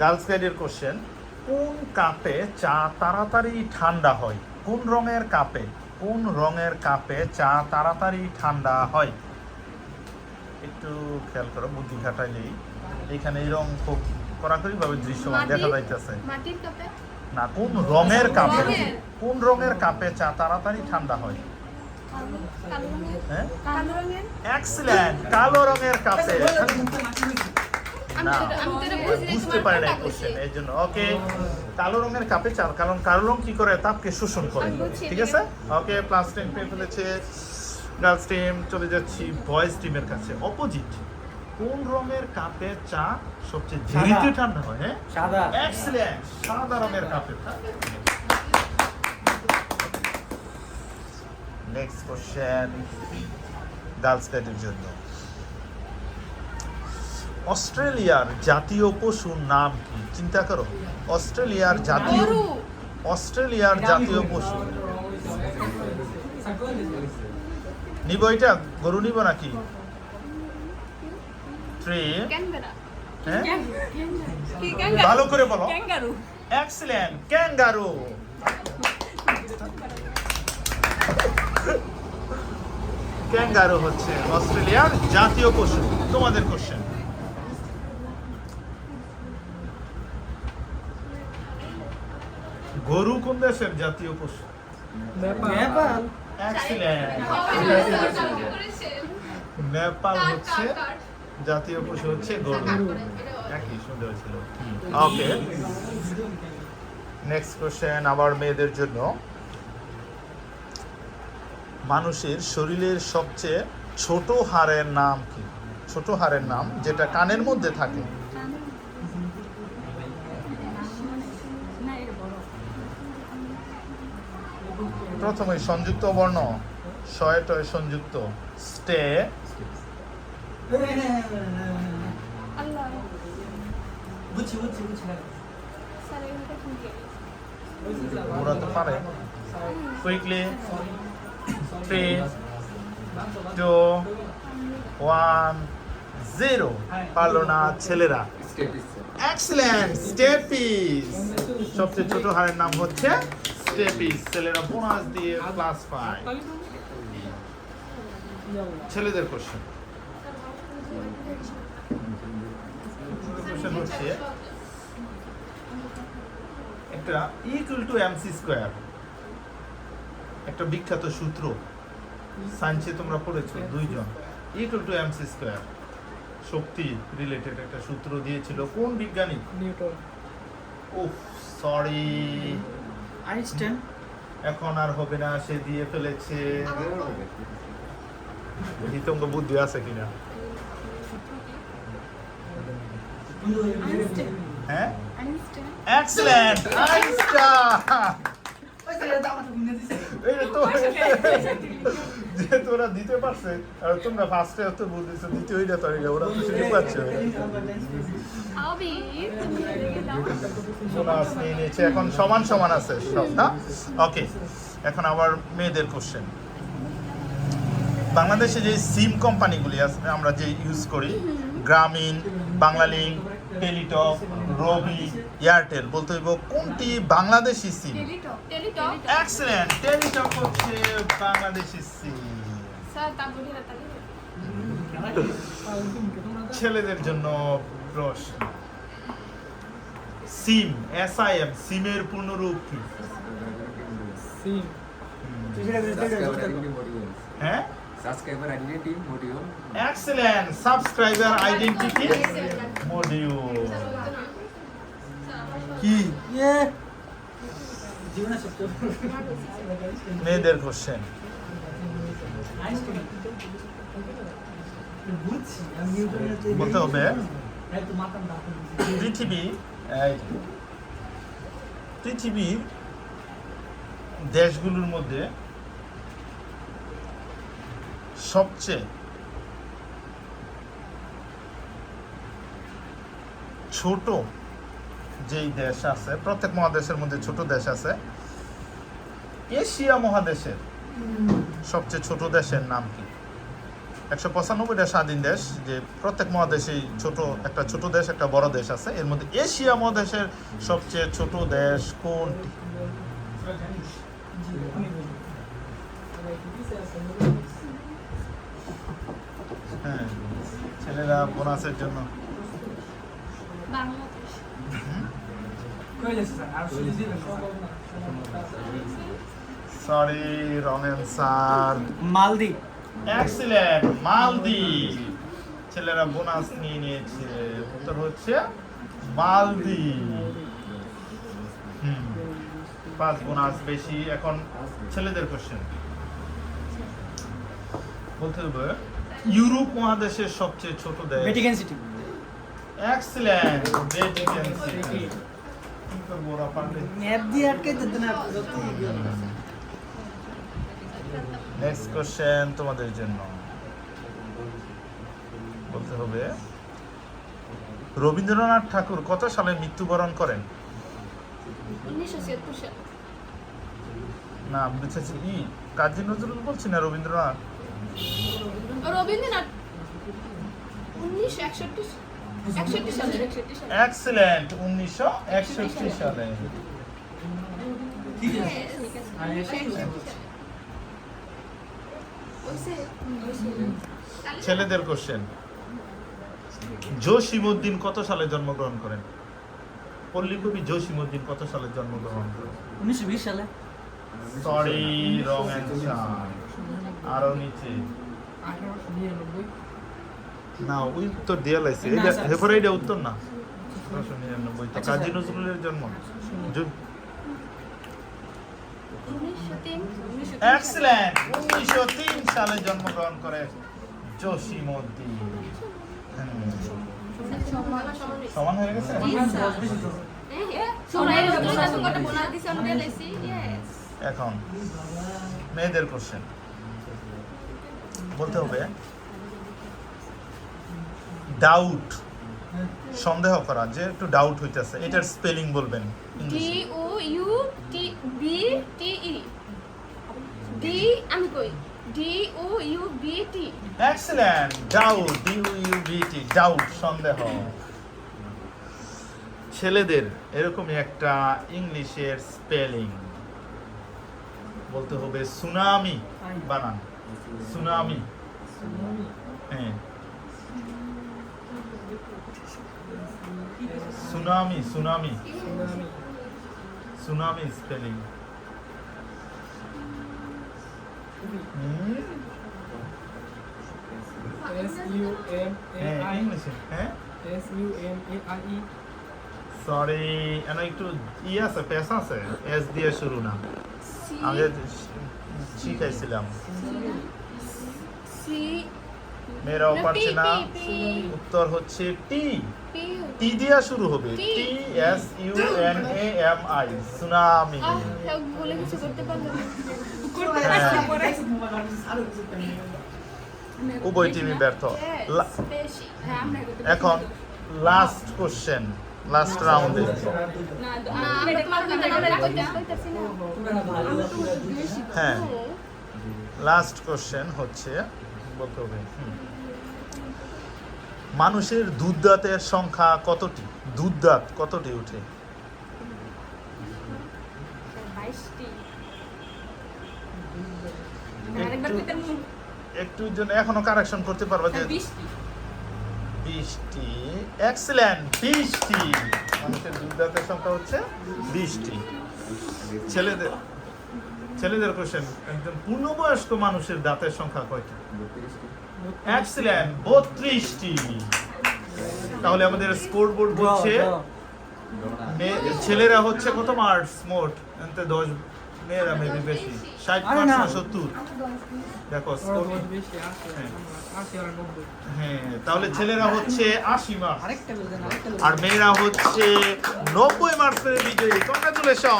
Girls গাইডের question কোন কাপে চা তাড়াতাড়ি ঠান্ডা হয়? কোন রঙের কাপে? কোন রঙের কাপে চা তাড়াতাড়ি ঠান্ডা হয়? একটু খেয়াল করো বুদ্ধি খাটাইলেই। এখানে এই রং খুব কড়াকড়ি ভাবে দৃশ্যমান দেখা যাইতেছে। না কোন রঙের কাপে? কোন রঙের কাপে চা তাড়াতাড়ি ঠান্ডা হয়? কালো রঙের? হ্যাঁ? কালো এক্সিলেন্ট কালো রঙের কাপে। না বুঝতে পারে না কোশ্চেন। এই জন্য। ওকে কালো রঙের কাপে চা কারণ কালো রং কি করে? তাপকে শোষণ করে। ঠিক আছে? ওকে প্লাস টেন পেয়ে ফেলেছে গার্লস টিম চলে যাচ্ছি বয়েজ টিমের কাছে। অপোজিট কোন রঙের কাপে চা সবচেয়ে দেরিতে ঠান্ডা হয় হ্যাঁ? সাদা। এক্সিলেন্ট সাদা রঙের কাপে নেক্সট কোশ্চেন গার্লস গাইডের জন্য। অস্ট্রেলিয়ার জাতীয় পশুর নাম কি? চিন্তা করো। অস্ট্রেলিয়ার জাতীয় অস্ট্রেলিয়ার জাতীয় পশু। নিব এটা? গরু নিব নাকি? হ্যাঁ? ভালো করে বলো। এক্সিলেন্ট ক্যাঙ্গারু ক্যাঙ্গারু হচ্ছে অস্ট্রেলিয়ার জাতীয় পশু। তোমাদের কোশ্চেন গরু কোন দেশের? জাতীয় পশু। নেপাল। নেপাল। হচ্ছে জাতীয় পশু হচ্ছে গরু। একই সুন্দর ছিল। ওকে নেক্সট কোশ্চেন আবার মেয়েদের জন্য। মানুষের শরীরের সবচেয়ে ছোট হাড়ের নাম কি? ছোট হাড়ের নাম যেটা কানের মধ্যে থাকে। প্রথমে সংযুক্ত বর্ণ শয়টয় সংযুক্ত স্টে। আল্লাহ বুঝছি বুঝছি বুঝছি স্যার এখানটা শুনতে ওরা তো পারে। Quickly three two one zero পারল না ছেলেরা। এক্সিলেন্ট স্টেপিস সবচেয়ে ছোট হারের নাম হচ্ছে স্টেপিস ছেলেরা বোনাস দিয়ে প্লাস পায় ছেলেদের কোশ্চেন কোশ্চেন হচ্ছে একটা ইকুয়াল টু এমসি স্কোয়ার একটা বিখ্যাত সূত্র। সায়েন্সে তোমরা পড়েছো দুইজন। ইকুয়াল টু এমসি স্কোয়ার শক্তি রিলেটেড একটা সূত্র দিয়েছিল। কোন বিজ্ঞানী? নিউটন। উফ সরি আইনস্টাইন। এখন আর হবে না সে দিয়ে ফেলেছে। হিতঙ্গ বুদ্ধি আছে কিনা? হ্যাঁ? Excellent Einstein. এই যে তো যে তোরা দিতে পারছে আর তোমরা ফার্স্টে তো বলতেছো দ্বিতীয় হইলে তো ওরা তো সুযোগ পাচ্ছে বোনাস নিয়ে নিয়েছে এখন সমান সমান আছে সব না? ওকে এখন আবার মেয়েদের কোশ্চেন বাংলাদেশে যে সিম কোম্পানিগুলি আছে আমরা যে ইউজ করি গ্রামীণ বাংলালিংক টেলিটক রবি এয়ারটেল বলতে হইব কোনটি Bangladeshi sim Teletalk Teletalk excellent Teletalk হচ্ছে বাংলাদেশি সিম ছেলেদের জন্য প্রশ্ন। সিম এস আই এম সিমের পূর্ণরূপ কি? সিম হ্যাঁ? Subscriber identity module. Excellent subscriber identity module কি? জীবনে সত্য মেয়েদের কোশ্চেন বলতে হবে পৃথিবী এই, পৃথিবীর দেশগুলোর মধ্যে সবচেয়ে ছোট যেই দেশ আছে, প্রত্যেক মহাদেশের মধ্যে ছোট দেশ আছে, এশিয়া মহাদেশের সবচেয়ে ছোট দেশের নাম কি? একশো পঁচানব্বইটা স্বাধীন দেশ, যে প্রত্যেক মহাদেশেই ছোট, একটা ছোট দেশ, একটা বড় দেশ আছে, এর মধ্যে এশিয়া মহাদেশের সবচেয়ে ছোট দেশ কোনটি? হ্যাঁ ছেলেরা বোনাসের জন্য। Sorry wrong answer Maldives. Excellent Maldives. ছেলেরা বোনাস নিয়ে নিয়েছে। উত্তর হচ্ছে মালদ্বীপ। হুম পাঁচ বোনাস বেশি। এখন ছেলেদের কোশ্চেন বলতে হবে। ইউরোপ মহাদেশের সবচেয়ে ছোট দেশ। Vatican city excellent Vatican city কি করব ওরা পারলে ম্যাপ দিয়ে আটকে দিতে না যত নেক্সট কোশ্চেন তোমাদের জন্য। বলতে হবে রবীন্দ্রনাথ ঠাকুর কত সালে মৃত্যুবরণ করেন? না বুঝেছি। ই কাজী নজরুল বলছি না রবীন্দ্রনাথ? রবীন্দ্রনাথ। উনিশশো একষট্টি একষট্টি সালে। একষট্টি উনিশশো একষট্টি সালে। ঠিক আছে। Yes, ঠিক আছে। 61 সালে। ওইসে, ওইসে। তাহলে ছেলেদের কোশ্চেন জসিমউদ্দিন কত সালে জন্মগ্রহণ করেন? পল্লী কবি জসিমউদ্দিন কত সালে জন্মগ্রহণ করেন? উনিশশো বিশ সালে। সরি রং অ্যান্সার আরও নিচে। না ওই উত্তর দিয়ে লাইছে। না, এটা উত্তর না। আঠারোশো নিরানব্বই। তো আচ্ছা, কাজী নজরুলের জন্ম। উনিশশো তিন উনিশশো তিন সালে। এক্সিলেন্ট উনিশশো তিন সালে জন্মগ্রহণ করে। সমান, হয়ে গেছে। হ্যাঁ, হ্যাঁ। এখন মেয়েদের কোশ্চেন বলতে হবে ডাউট সন্দেহ করা যে একটু ডাউট হইতেছে এটার স্পেলিং বলবেন D O U T B T E D আমি কই D O U B T excellent doubt D U B T doubt সন্দেহ। ছেলেদের এরকমই একটা ইংলিশের স্পেলিং বলতে হবে সুনামি বানান। সুনামি হ্যাঁ tsunami tsunami tsunami spelling S U M A হ্যাঁ I. ইংলিশে হ্যাঁ S U M A I. E sorry N একটু ই আছে পেশ আছে এস দিয়ে শুরু না C আগে শিখাইছিলাম। মেয়েরাও পারছে না। উত্তর হচ্ছে টি। টি দিয়া শুরু হবে। T. S U N A M I. Tsunami. হ্যাঁ। হ্যাঁ। উভয় টিমই ব্যর্থ। হ্যাঁ, এখন লাস্ট কোশ্চেন লাস্ট রাউন্ডে হ্যাঁ। লাস্ট কোশ্চেন হচ্ছে বলতে। মানুষের দুধ দাঁতের সংখ্যা কতটি? দুধ দাঁত কতটি উঠে একটু- একটু জন্য এখনও কারেকশন করতে পারবা যে হ্যাঁ, বিশটি। এক্সিলেন্ট বিশটি মানুষের দুধ দাঁতের সংখ্যা হচ্ছে বিশটি ছেলেদের ছেলেদের কোশ্চেন একজন পূর্ণবয়স্ক মানুষের দাঁতের সংখ্যা কয়টি? এক্সিলেন্ট বত্রিশটি। তাহলে আমাদের স্কোর বোর্ড বলছে ছেলেরা হচ্ছে কত মার্কস মোট দশ মেয়েরা মেবি বেশি। ষাট পার্সেন্ট সত্তর। দেখো হ্যাঁ তাহলে ছেলেরা হচ্ছে আশি মার্কস আরেকটা বলছেন আরেকটা আর মেয়েরা হচ্ছে নব্বই মার্কসের বিজয়ী। কংগ্রাচুলেশন